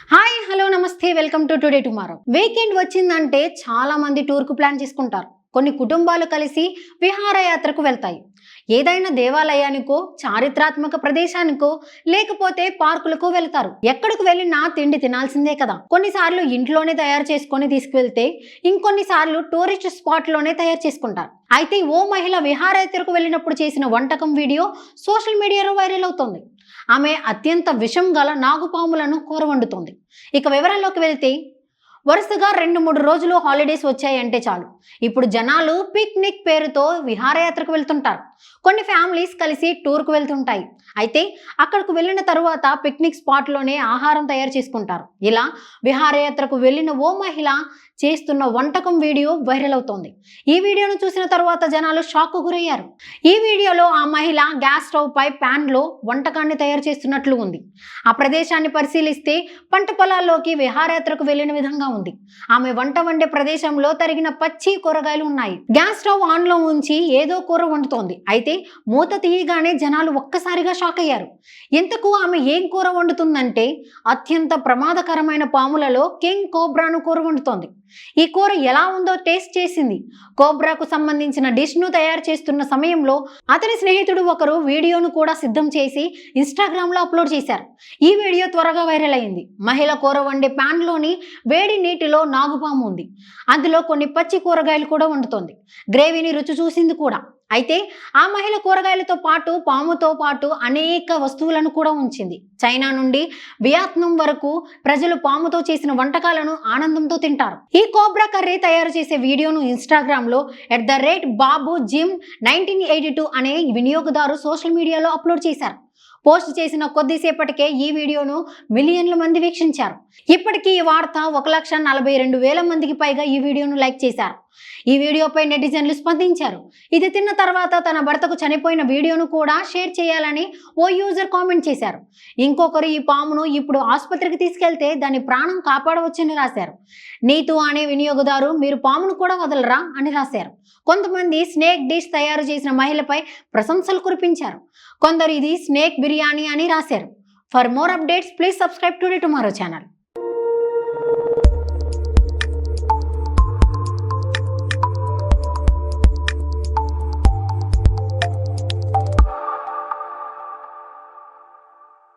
Hi hello నమస్తే welcome to today tomorrow. Weekend వచ్చిందంటే చాలా మంది టూర్కు ప్లాన్ చేసుకుంటారు. కొన్ని కుటుంబాలు కలిసి విహారయాత్రకు వెళ్తాయి. ఏదైనా దేవాలయానికో చారిత్రాత్మక ప్రదేశానికో లేకపోతే పార్కులకు వెళ్తారు. ఎక్కడికి వెళ్ళినా తిండి తినాల్సిందే కదా. కొన్నిసార్లు ఇంట్లోనే తయారు చేసుకొని తీసుకువెళ్తే ఇంకొన్నిసార్లు టూరిస్ట్ స్పాట్లోనే తయారు చేసుకుంటారు. అయితే ఓ మహిళ విహారయాత్రకు వెళ్ళినప్పుడు చేసిన వంటకం వీడియో సోషల్ మీడియాలో వైరల్ అవుతోంది. ఆమె అత్యంత విషం గల నాగుపాములను కూర వండుతోంది ఇక వివరాల్లోకి వెళ్తే వరుసగా రెండు మూడు రోజులు హాలిడేస్ వచ్చాయంటే చాలు. ఇప్పుడు జనాలు పిక్నిక్ పేరుతో విహారయాత్రకు వెళ్తుంటారు. కొన్ని ఫ్యామిలీస్ కలిసి టూర్కు వెళ్తుంటాయి. అయితే అక్కడికి వెళ్ళిన తరువాత పిక్నిక్ స్పాట్లోనే ఆహారం తయారు చేసుకుంటారు. ఇలా విహారయాత్రకు వెళ్ళిన ఓ మహిళ చేస్తున్న వంటకం వీడియో వైరల్ అవుతోంది. ఈ వీడియోను చూసిన తర్వాత జనాలు షాక్ గురయ్యారు. ఈ వీడియోలో ఆ మహిళ గ్యాస్ స్టవ్ పై ప్యాన్లో వంటకాన్ని తయారు చేస్తున్నట్లు ఉంది. ఆ ప్రదేశాన్ని పరిశీలిస్తే పంట పొలాల్లోకి విహారయాత్రకు వెళ్ళిన విధంగా ఉంది. ఆమె వంట వండే ప్రదేశంలో తరిగిన పచ్చి కూరగాయలు ఉన్నాయి. గ్యాస్ స్టవ్ ఆన్లో ఉంచి ఏదో కూర వండుతోంది. అయితే మూత తీయగానే జనాలు ఒక్కసారిగా షాక్ అయ్యారు. ఇంతకు ఆమె ఏం కూర వండుతుందంటే అత్యంత ప్రమాదకరమైన పాములలో కింగ్ కోబ్రాను కూర వండుతోంది. ఈ కూర ఎలా ఉందో టేస్ట్ చేసింది. కోబ్రాకు సంబంధించిన డిష్ను తయారు చేస్తున్న సమయంలో అతని స్నేహితుడు ఒకరు వీడియోను కూడా సిద్ధం చేసి ఇన్స్టాగ్రామ్లో అప్లోడ్ చేశారు. ఈ వీడియో త్వరగా వైరల్ అయింది. మహిళ కూర వండే ప్యాన్లోని వేడి నీటిలో నాగుపాము ఉంది. అందులో కొన్ని పచ్చి కూరగాయలు కూడా వండుతోంది. గ్రేవీని రుచి చూసింది కూడా. అయితే ఆ మహిళ కూరగాయలతో పాటు పాముతో పాటు అనేక వస్తువులను కూడా ఉంచింది. చైనా నుండి వియత్నాం వరకు ప్రజలు పాముతో చేసిన వంటకాలను ఆనందంతో తింటారు. ఈ కోబ్రా కర్రీ తయారు చేసే వీడియోను ఇన్స్టాగ్రామ్లో at the rate Babu gym nineteen eighty two అనే వినియోగదారు సోషల్ మీడియాలో అప్లోడ్ చేశారు. పోస్ట్ చేసిన కొద్దిసేపటికే ఈ వీడియోను మిలియన్ల మంది వీక్షించారు. ఇప్పటికీ ఈ వార్త ఒక లక్ష నలభై రెండు వేల మందికి పైగా ఈ వీడియోను లైక్ చేశారు. ఈ వీడియోపై నెటిజన్లు స్పందించారు. ఇది తిన్న తర్వాత తన భర్తకు చనిపోయిన వీడియోను కూడా షేర్ చేయాలని ఓ యూజర్ కామెంట్ చేశారు. ఇంకొకరు ఈ పామును ఇప్పుడు ఆసుపత్రికి తీసుకెళ్తే దాని ప్రాణం కాపాడవచ్చని రాశారు. నీతు అనే వినియోగదారు మీరు పామును కూడా వదలరా అని రాశారు. కొంతమంది స్నేక్ డిష్ తయారు చేసిన మహిళపై ప్రశంసలు కురిపించారు. కొందరు ఇది స్నేక్ బిర్యానీ అని రాశారు. For more updates please subscribe to tomorrow channel.